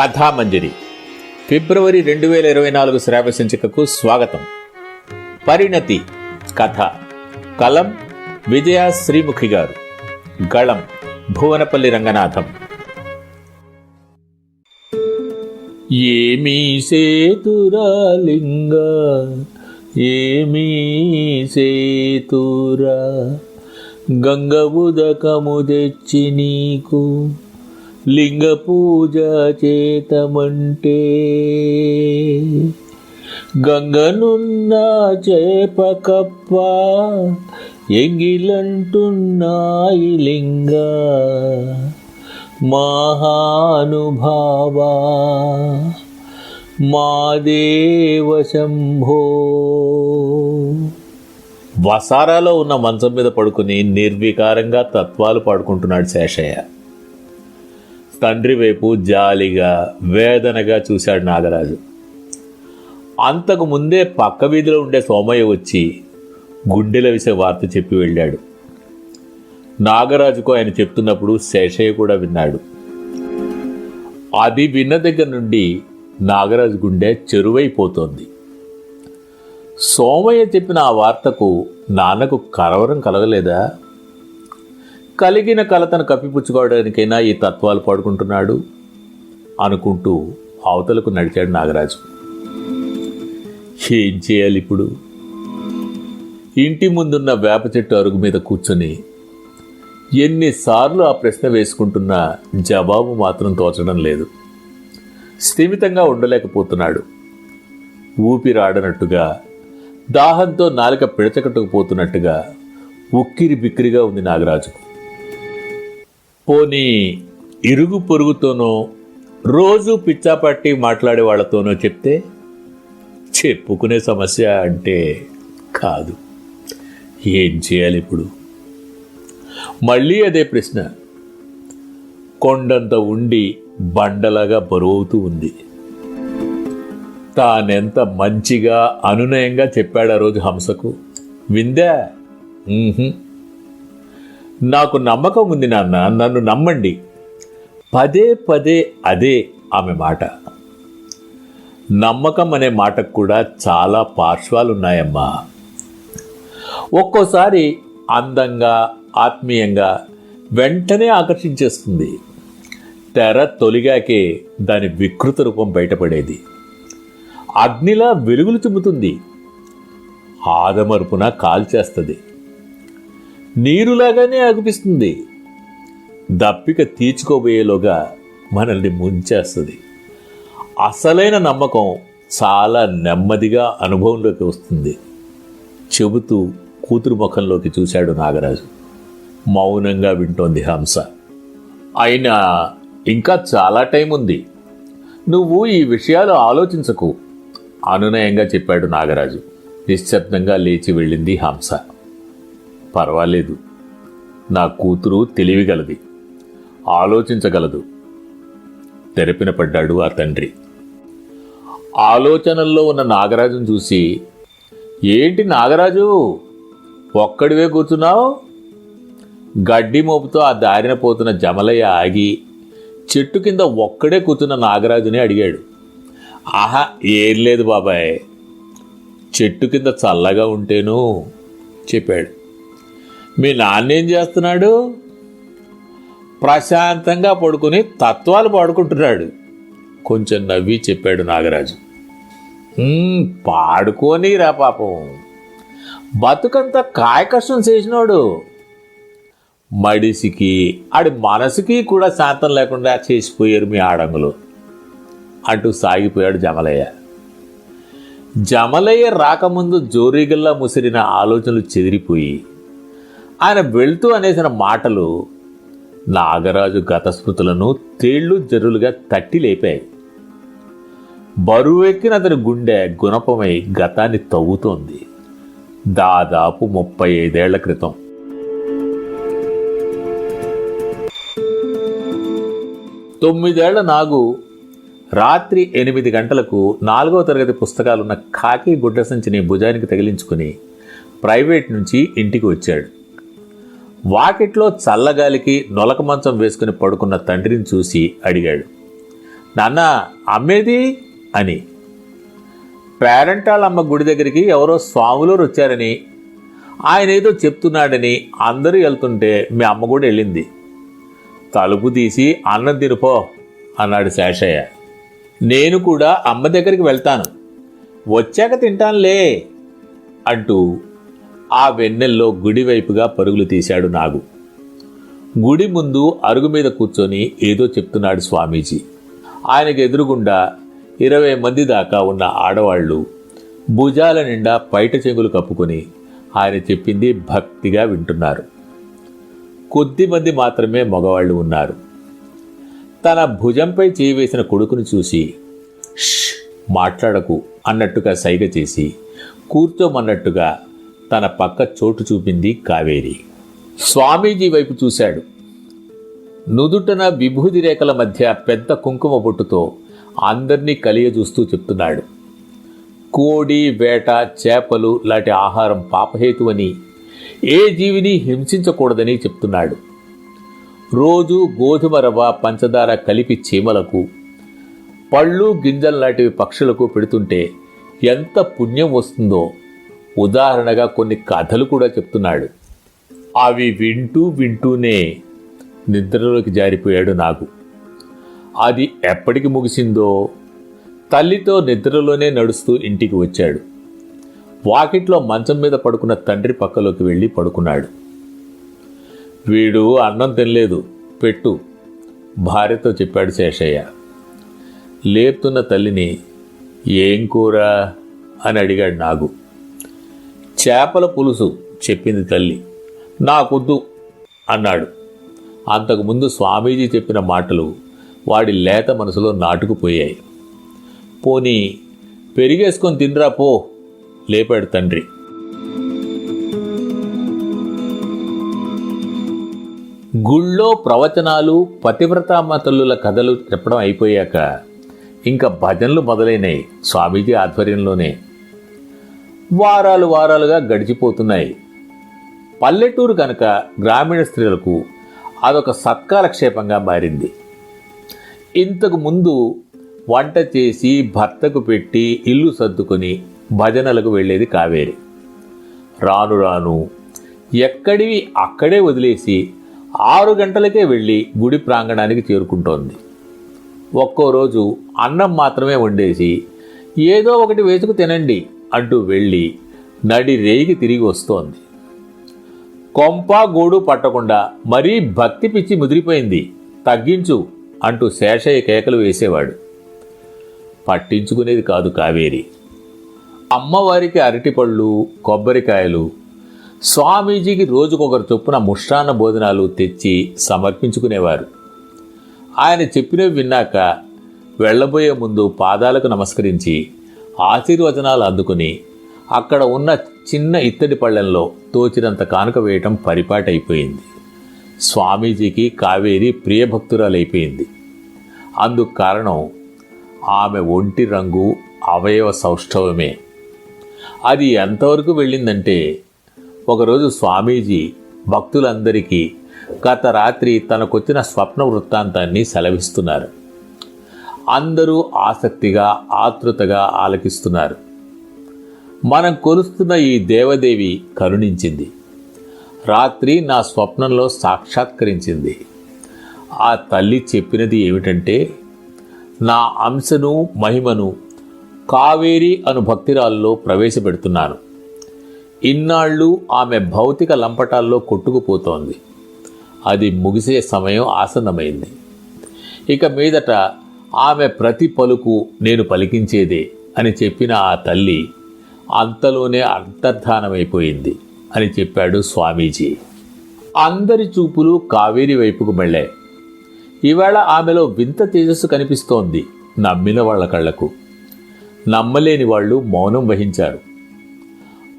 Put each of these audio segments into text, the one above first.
కథామంజరి. ఫిబ్రవరి రెండు వేల ఇరవై నాలుగు శ్రావ్య సంచికకు స్వాగతం. పరిణతి కథ. కలం విజయ శ్రీముఖి గారు. గళం భువనపల్లి రంగనాథం. ఏమీ సేతురాలింగ ఏమీ సేతురా గంగ ఉదకము తెచ్చి నీకు లింగ పూజ చేతమంటే గంగనున్న చేపకప్ప ఎంగిలంటున్నాయి లింగ మహానుభావా మాదేవ శంభో. వసారాలో ఉన్న మంచం మీద పడుకుని నిర్వికారంగా తత్వాలు పాడుకుంటున్నాడు శేషయ్య. తండ్రి వైపు జాలిగా వేదనగా చూశాడు నాగరాజు. అంతకు ముందే పక్క వీధిలో ఉండే సోమయ్య వచ్చి గుండెల విసే వార్త చెప్పి వెళ్ళాడు. నాగరాజుకు ఆయన చెప్తున్నప్పుడు శేషయ్య కూడా విన్నాడు. అది విన్న దగ్గర నుండి నాగరాజు గుండె చెరువైపోతోంది. సోమయ్య చెప్పిన ఆ వార్తకు నాన్నకు కలవరం కలగలేదా? కలిగిన కలతను కప్పిపుచ్చుకోవడానికైనా ఈ తత్వాలు పాడుకుంటున్నాడు అనుకుంటూ అవతలకు నడిచాడు నాగరాజు. ఏం చేయాలి ఇప్పుడు? ఇంటి ముందున్న వేప చెట్టు అరుగు మీద కూర్చొని ఎన్నిసార్లు ఆ ప్రశ్న వేసుకుంటున్న జవాబు మాత్రం తోచడం లేదు. స్థిమితంగా ఉండలేకపోతున్నాడు. ఊపిరాడనట్టుగా దాహంతో నాలుక పిడచకట్టుకుపోతున్నట్టుగా ఉక్కిరి బిక్కిరిగా ఉంది నాగరాజుకు. పోనీ ఇరుగు పొరుగుతోనో రోజు పిచ్చాపట్టి మాట్లాడే వాళ్ళతోనో చెప్తే? చెప్పుకునే సమస్య అంటే కాదు. ఏం చేయాలి ఇప్పుడు మళ్ళీ అదే ప్రశ్న. కొండంత ఉండి బండలాగా బరువవుతూ ఉంది. తానెంత మంచిగా అనునయంగా చెప్పాడు ఆ రోజు హంసకు. విందా? నాకు నమ్మకం ఉంది నాన్న నన్ను నమ్మండి. పదే పదే అదే ఆమె మాట. నమ్మకం అనే మాటకు కూడా చాలా పార్శ్వాలున్నాయమ్మా. ఒక్కోసారి అందంగా ఆత్మీయంగా వెంటనే ఆకర్షించేస్తుంది. తెర తొలిగాకే దాని వికృత రూపం బయటపడేది. అగ్నిలా వెలుగులు చిమ్ముతుంది ఆదమరుపున కాల్చేస్తుంది. నీరులాగానే అగుపిస్తుంది దప్పిక తీర్చుకోబోయేలోగా మనల్ని ముంచేస్తుంది. అసలైన నమ్మకం చాలా నెమ్మదిగా అనుభవంలోకి వస్తుంది. చెబుతూ కూతురు ముఖంలోకి చూశాడు నాగరాజు. మౌనంగా వింటోంది హంస. అయినా ఇంకా చాలా టైం ఉంది నువ్వు ఈ విషయాలు ఆలోచించకు అనునయంగా చెప్పాడు నాగరాజు. నిశ్శబ్దంగా లేచి వెళ్ళింది హంస. పర్వాలేదు. నా కూతురు తెలివిగలది. ఆలోచించగలదు. తెరపిన పడ్డాడు ఆ తండ్రి. ఆలోచనల్లో ఉన్న నాగరాజును చూసి ఏంటి నాగరాజు? ఒక్కడివే కూర్చున్నావు? గడ్డి మోపుతో ఆ దారిన పోతున్న జమలయ్య ఆగి చెట్టు కింద ఒక్కడే కూర్చున్న నాగరాజుని అడిగాడు. ఆహా ఏం లేదు బాబాయ్. చెట్టు కింద చల్లగా ఉంటేను చెప్పాడు. మీ నాన్న ఏం చేస్తున్నాడు? ప్రశాంతంగా పడుకుని తత్వాలు పాడుకుంటున్నాడు. కొంచెం నవ్వి చెప్పాడు నాగరాజు. పాడుకోనిరా పాడుకోని రా పాపం. బతుకంతా కాయ కష్టం చేసినోడు. మడిసికి ఆడి మనసుకి కూడా శాంతం లేకుండా చేసిపోయారు మీ ఆడంగులు. అంటూ సాగిపోయాడు జమలయ్య. జమలయ్య రాకముందు జోరీగల్లా ముసిరిన ఆలోచనలు చెదిరిపోయి ఆయన వెళ్తూ అనేసిన మాటలు నాగరాజు గత స్మృతులను తేళ్ళు జరులుగా తట్టి లేపాయి. బరువెక్కిన అతని గుండె గుణపమై గతాన్ని తవ్వుతోంది. దాదాపు ముప్పై ఐదేళ్ళ క్రితం. తొమ్మిదేళ్ళ నాగు రాత్రి ఎనిమిది గంటలకు నాలుగవ తరగతి పుస్తకాలున్న కాకి గుడ్డ సంచిని భుజానికి తగిలించుకుని ప్రైవేట్ నుంచి ఇంటికి వచ్చాడు. వాకిట్లో చల్లగాలికి నొలక మంచం వేసుకుని పడుకున్న తండ్రిని చూసి అడిగాడు నాన్న అమ్మేది? అని. పేరంటాళ్ళమ్మ గుడి దగ్గరికి ఎవరో స్వాములు వచ్చారని ఆయన ఏదో చెప్తున్నాడని అందరూ వెళ్తుంటే మీ అమ్మ కూడా వెళ్ళింది. తలుపు తీసి అన్నం తినిపో అన్నాడు శేషయ్య. నేను కూడా అమ్మ దగ్గరికి వెళ్తాను. వచ్చాక తింటానులే అంటూ ఆ వెన్నెల్లో గుడి వైపుగా పరుగులు తీశాడు నాగు. గుడి ముందు అరుగు మీద కూర్చొని ఏదో చెప్తున్నాడు స్వామీజీ. ఆయనకు ఎదురుగుండా ఇరవై మంది దాకా ఉన్న ఆడవాళ్ళు భుజాల నిండా పైట చెంగులు కప్పుకొని ఆయన చెప్పింది భక్తిగా వింటున్నారు. కొద్దిమంది మాత్రమే మగవాళ్ళు ఉన్నారు. తన భుజంపై చేయి వేసిన కొడుకును చూసి మాట్లాడకు అన్నట్టుగా సైగ చేసి కూర్చోమన్నట్టుగా తన పక్క చోటు చూపింది కావేరి. స్వామీజీ వైపు చూశాడు. నుదుటన విభూది రేఖల మధ్య పెద్ద కుంకుమ బొట్టుతో అందరినీ కలియజూస్తూ చెప్తున్నాడు. కోడి వేట చేపలు లాంటి ఆహారం పాపహేతువని ఏ జీవిని హింసించకూడదని చెప్తున్నాడు. రోజు గోధుమ రవ్వ పంచదార కలిపి చీమలకు పళ్ళు గింజలు లాంటివి పక్షులకు పెడుతుంటే ఎంత పుణ్యం వస్తుందో ఉదాహరణగా కొన్ని కథలు కూడా చెప్తున్నాడు. అవి వింటూ వింటూనే నిద్రలోకి జారిపోయాడు నాకు అది ఎప్పటికి ముగిసిందో తల్లితో నిద్రలోనే నడుస్తూ ఇంటికి వచ్చాడు. వాకిట్లో మంచం మీద పడుకున్న తండ్రి పక్కలోకి వెళ్ళి పడుకున్నాడు. వీడు అన్నం తినలేదు పెట్టు భార్యతో చెప్పాడు శేషయ్య. లేపుతున్న తల్లిని ఏం కూర? అని అడిగాడు నాగు. చేపల పులుసు చెప్పింది తల్లి. నాకొద్దు అన్నాడు. అంతకుముందు స్వామీజీ చెప్పిన మాటలు వాడి లేత మనసులో నాటుకుపోయాయి. పోనీ పెరిగేసుకొని తినరా పో లేపాడు తండ్రి. గుళ్ళో ప్రవచనాలు పతివ్రతామతల్లుల కథలు చెప్పడం అయిపోయాక ఇంకా భజనలు మొదలైనాయి స్వామీజీ ఆధ్వర్యంలోనే. వారాలు వారాలుగా గడిచిపోతున్నాయి. పల్లెటూరు కనుక గ్రామీణ స్త్రీలకు అదొక సత్కాలక్షేపంగా మారింది. ఇంతకు ముందు వంట చేసి భర్తకు పెట్టి ఇల్లు సర్దుకొని భజనలకు వెళ్ళేది కావేరి. రాను రాను ఎక్కడివి అక్కడే వదిలేసి ఆరు గంటలకే వెళ్ళి గుడి ప్రాంగణానికి చేరుకుంటోంది. ఒక్కో రోజు అన్నం మాత్రమే వండేసి ఏదో ఒకటి వేసుకు తినండి. అంటూ వెళ్ళి నడి రేగి తిరిగి వస్తోంది. కొంప గోడు పట్టకుండా మరీ భక్తి పిచ్చి ముదిరిపోయింది. తగ్గించు అంటూ శేషయ్య కేకలు వేసేవాడు. పట్టించుకునేది కాదు కావేరి. అమ్మవారికి అరటిపళ్ళు కొబ్బరికాయలు స్వామీజీకి రోజుకొకరు చొప్పున ముష్టాన్న భోజనాలు తెచ్చి సమర్పించుకునేవారు. ఆయన చెప్పినవి విన్నాక వెళ్ళబోయే ముందు పాదాలకు నమస్కరించి ఆశీర్వచనాలు అందుకుని అక్కడ ఉన్న చిన్న ఇత్తడి పళ్ళెంలో తోచినంత కానుక వేయటం పరిపాటైపోయింది. స్వామీజీకి కావేరి ప్రియభక్తురాలైపోయింది. అందుకు కారణం ఆమె ఒంటి రంగు అవయవ సౌష్ఠవమే. అది ఎంతవరకు వెళ్ళిందంటే ఒకరోజు స్వామీజీ భక్తులందరికీ గత రాత్రి తనకొచ్చిన స్వప్న వృత్తాంతాన్ని సెలవిస్తున్నారు. అందరూ ఆసక్తిగా ఆతృతగా ఆలకిస్తున్నారు. మనం కొలుస్తున్న ఈ దేవదేవి కరుణించింది. రాత్రి నా స్వప్నంలో సాక్షాత్కరించింది. ఆ తల్లి చెప్పినది ఏమిటంటే నా అంశను మహిమను కావేరి అను భక్తిరాల్లో ప్రవేశపెడుతున్నాను. ఇన్నాళ్ళు ఆమె భౌతిక లంపటాల్లో కొట్టుకుపోతోంది. అది ముగిసే సమయం ఆసన్నమైంది. ఇక మీదట ఆమె ప్రతి పలుకు నేను పలికించేదే అని చెప్పిన ఆ తల్లి అంతలోనే అంతర్ధానమైపోయింది అని చెప్పాడు స్వామీజీ. అందరి చూపులు కావేరి వైపుకు మెళ్ళాయి. ఈవేళ ఆమెలో వింత తేజస్సు కనిపిస్తోంది నమ్మిన వాళ్ళ కళ్ళకు. నమ్మలేని వాళ్ళు మౌనం వహించారు.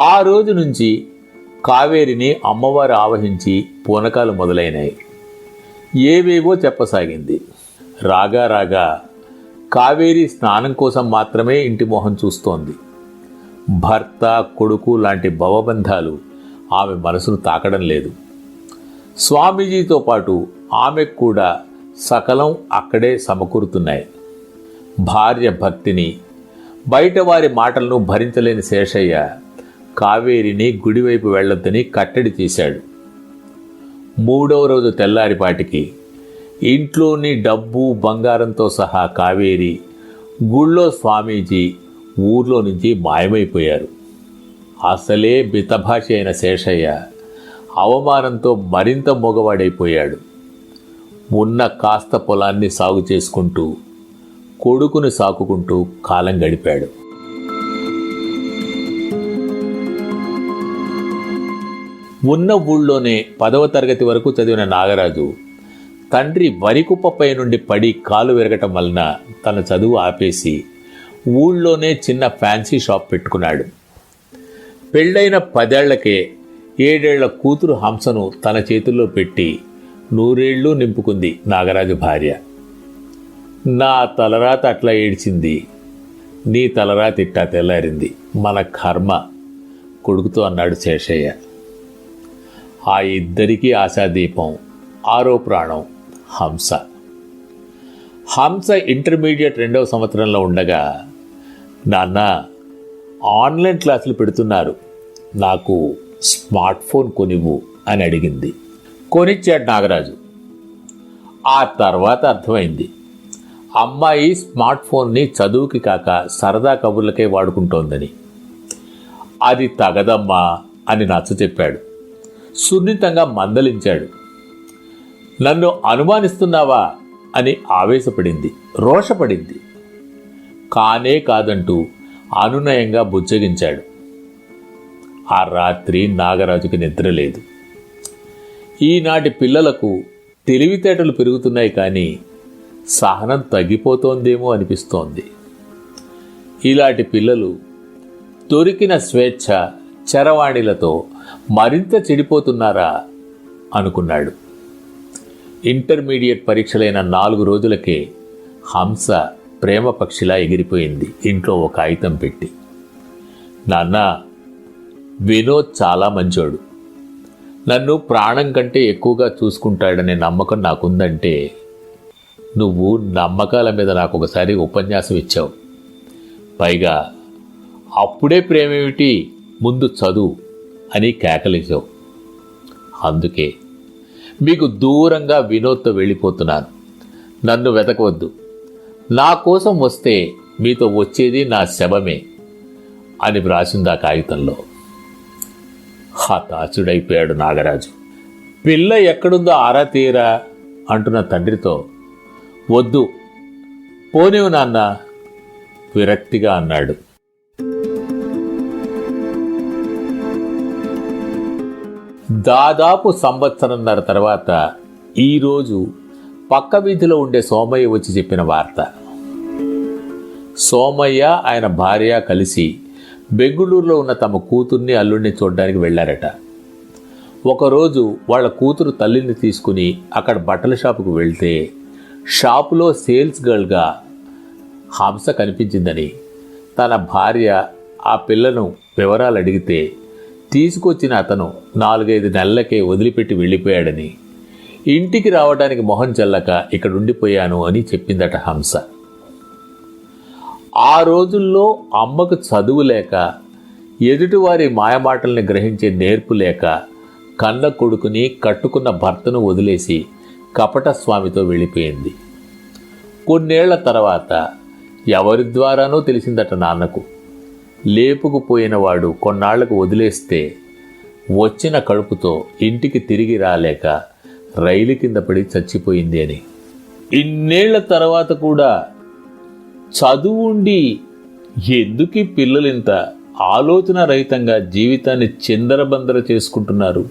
ఆ రోజు నుంచి కావేరిని అమ్మవారు ఆవహించి పూనకాలు మొదలైనాయి. ఏవేవో చెప్పసాగింది. రాగా రాగా కావేరి స్నానం కోసం మాత్రమే ఇంటి మొహం చూస్తోంది. భర్త కొడుకు లాంటి భవబంధాలు ఆమె మనసును తాకడం లేదు. స్వామీజీతో పాటు ఆమెకు కూడా సకలం అక్కడే సమకూరుతున్నాయి. భార్య భక్తిని బయట వారి మాటలను భరించలేని శేషయ్య కావేరిని గుడివైపు వెళ్ళొద్దని కట్టడి చేశాడు. మూడవ రోజు తెల్లారిపాటికి ఇంట్లోని డబ్బు బంగారంతో సహా కావేరి గుళ్ళో స్వామీజీ ఊర్లో నుంచి మాయమైపోయారు. అసలే బితభాష అయిన శేషయ్య అవమానంతో మరింత మొగవాడైపోయాడు. ఉన్న కాస్త పొలాన్ని సాగు చేసుకుంటూ కొడుకును సాకుకుంటూ కాలం గడిపాడు. ఉన్న ఊళ్ళోనే పదవ తరగతి వరకు చదివిన నాగరాజు తండ్రి వరికుప్పపై నుండి పడి కాలు విరగటం వలన తన చదువు ఆపేసి ఊళ్ళోనే చిన్న ఫ్యాన్సీ షాప్ పెట్టుకున్నాడు. పెళ్ళైన పదేళ్ళకే ఏడేళ్ళ కూతురు హంసను తన చేతుల్లో పెట్టి నూరేళ్ళు నింపుకుంది నాగరాజు భార్య. నా తలరాత అట్లా ఏడ్చింది. నీ తలరాత ఇట్టా తెల్లారింది. మన కర్మ కొడుకుతో అన్నాడు శేషయ్య. ఆ ఇద్దరికీ ఆశాదీపం ఆరో ప్రాణం. హంస. హంస ఇంటర్మీడియట్ రెండవ సంవత్సరంలో ఉండగా నాన్న ఆన్లైన్ క్లాసులు పెడుతున్నారు. నాకు స్మార్ట్ ఫోన్ కొనివ్వు అని అడిగింది. కొనిచ్చాడు నాగరాజు. ఆ తర్వాత అర్థమైంది. అమ్మాయి స్మార్ట్ ఫోన్ని చదువుకి కాక సరదా కబుర్లకే వాడుకుంటోందని. అది తగదమ్మా అని నచ్చ చెప్పాడు సున్నితంగా మందలించాడు. నన్ను అనుమానిస్తున్నావా అని ఆవేశపడింది రోషపడింది. కానే కాదంటూ అనునయంగా బుజ్జగించాడు. ఆ రాత్రి నాగరాజుకి నిద్ర లేదు. ఈనాటి పిల్లలకు తెలివితేటలు పెరుగుతున్నాయి కానీ సహనం తగ్గిపోతోందేమో అనిపిస్తోంది. ఇలాంటి పిల్లలు దొరికిన స్వేచ్ఛ చరవాణిలతో మరింత చెడిపోతున్నారా అనుకున్నాడు. ఇంటర్మీడియట్ పరీక్షలైన నాలుగు రోజులకే హంస ప్రేమ పక్షిలా ఎగిరిపోయింది. ఇంట్లో ఒక కాగితం పెట్టి. నాన్న వినోద్ చాలా మంచోడు. నన్ను ప్రాణం కంటే ఎక్కువగా చూసుకుంటాడనే నమ్మకం నాకుందంటే నువ్వు నమ్మకాల మీద నాకు ఒకసారి ఉపన్యాసం ఇచ్చావు. పైగా అప్పుడే ప్రేమేమిటి? ముందు చదువు అని కేకలేసావు అందుకే మీకు దూరంగా వినోద్తో వెళ్ళిపోతున్నాను. నన్ను వెతకవద్దు. నా కోసం వస్తే మీతో వచ్చేది నా శవమే అని వ్రాసింది ఆ కాగితంలో. హతాచుడైపోయాడు నాగరాజు. పిల్ల ఎక్కడుందో ఆరా తీరా అంటున్న తండ్రితో వద్దు. పోనివు నాన్న విరక్తిగా అన్నాడు. దాదాపు సంవత్సరంన్నర తర్వాత ఈరోజు పక్క వీధిలో ఉండే సోమయ్య వచ్చి చెప్పిన వార్త. సోమయ్య ఆయన భార్య కలిసి బెంగుళూరులో ఉన్న తమ కూతుర్ని అల్లుడిని చూడడానికి వెళ్ళారట. ఒకరోజు వాళ్ళ కూతురు తల్లిని తీసుకుని అక్కడ బట్టల షాపుకు వెళ్తే షాపులో సేల్స్ గర్ల్గా హంస కనిపించిందని తన భార్య ఆ పిల్లను వివరాలు అడిగితే తీసుకొచ్చిన అతను నాలుగైదు నెలలకే వదిలిపెట్టి వెళ్ళిపోయాడని. ఇంటికి రావడానికి మొహం చెల్లక ఇక్కడ ఉండిపోయాను అని చెప్పిందట హంస. ఆ రోజుల్లో అమ్మకు చదువు లేక ఎదుటివారి మాయమాటల్ని గ్రహించే నేర్పు లేక కన్న కొడుకుని కట్టుకున్న భర్తను వదిలేసి కపట స్వామితో వెళ్ళిపోయింది. కొన్నేళ్ళ తర్వాత ఎవరి ద్వారానో తెలిసిందట నాన్నకు. లేపుకుపోయినవాడు కొన్నాళ్ళకు వదిలేస్తే వచ్చిన కడుపుతో ఇంటికి తిరిగి రాలేక రైలు కింద పడి చచ్చిపోయింది అని. ఇన్నేళ్ళ తర్వాత కూడా చదువుండి ఎందుకు పిల్లలింత ఆలోచన రహితంగా జీవితాన్ని చిందరబందర చేసుకుంటున్నారు?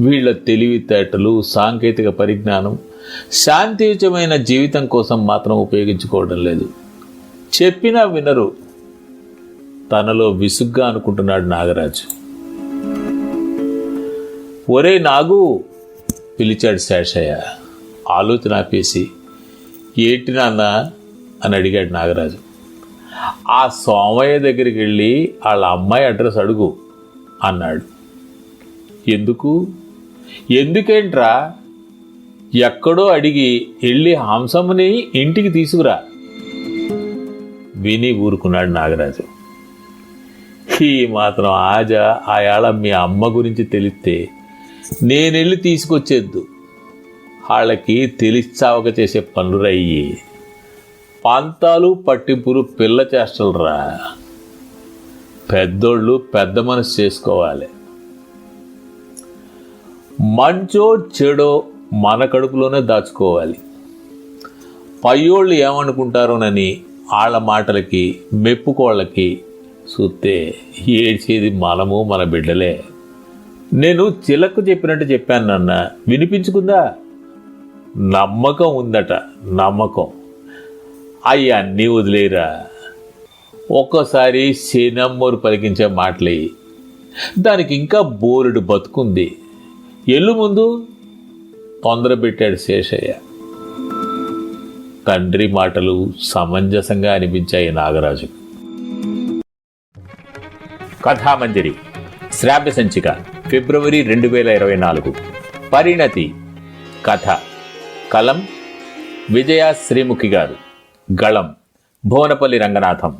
వీళ్ళ తెలివితేటలు సాంకేతిక పరిజ్ఞానం శాంతియుతమైన జీవితం కోసం మాత్రం ఉపయోగించుకోవడం లేదు. చెప్పినా వినరు. తనలో విసుగ్గా అనుకుంటున్నాడు నాగరాజు. ఒరే నాగు! పిలిచాడు శేషయ్య. ఆలోచన ఆపేసి ఏంటి నాన్న? అని అడిగాడు నాగరాజు. ఆ సోమయ్య దగ్గరికి వెళ్ళి వాళ్ళ అమ్మాయి అడ్రస్ అడుగు అన్నాడు. ఎందుకు? ఎందుకేంట్రా? ఎక్కడో అడిగి వెళ్ళి హంసమ్మని ఇంటికి తీసుకురా. విని ఊరుకున్నాడు నాగరాజు. ఈ మాత్రం ఆజ ఆయాళ మీ అమ్మ గురించి తెలిస్తే నేనెళ్ళి తీసుకొచ్చేద్దు. వాళ్ళకి తెలిసావక చేసే పనులయ్యి. పంతాలు పట్టింపులు పిల్ల చేష్టలరా. పెద్దోళ్ళు పెద్ద మనసు చేసుకోవాలి. మంచో చెడో మన కడుపులోనే దాచుకోవాలి. పయ్యోళ్ళు ఏమనుకుంటారోనని వాళ్ళ మాటలకి మెప్పుకోళ్ళకి చూస్తే ఏడ్చేది మనము మన బిడ్డలే. నేను చిలకు చెప్పినట్టు చెప్పాను నాన్న. వినిపించుకుందా? నమ్మకం ఉందట నమ్మకం. అవి అన్నీ వదిలేరా ఒక్కోసారి శనమ్మోరు పలికించే మాటలే. దానికి ఇంకా బోరెడు బతుకుంది. ఎల్లు ముందు తొందర పెట్టాడు శేషయ్య. తండ్రి మాటలు సమంజసంగా అనిపించాయి నాగరాజు కథామంజరి. శ్రావ్య సంచిక ఫిబ్రవరి రెండు వేల ఇరవై నాలుగు. పరిణతి కథ. కలం విజయ శ్రీముఖి గారు. గళం భువనపల్లి రంగనాథం.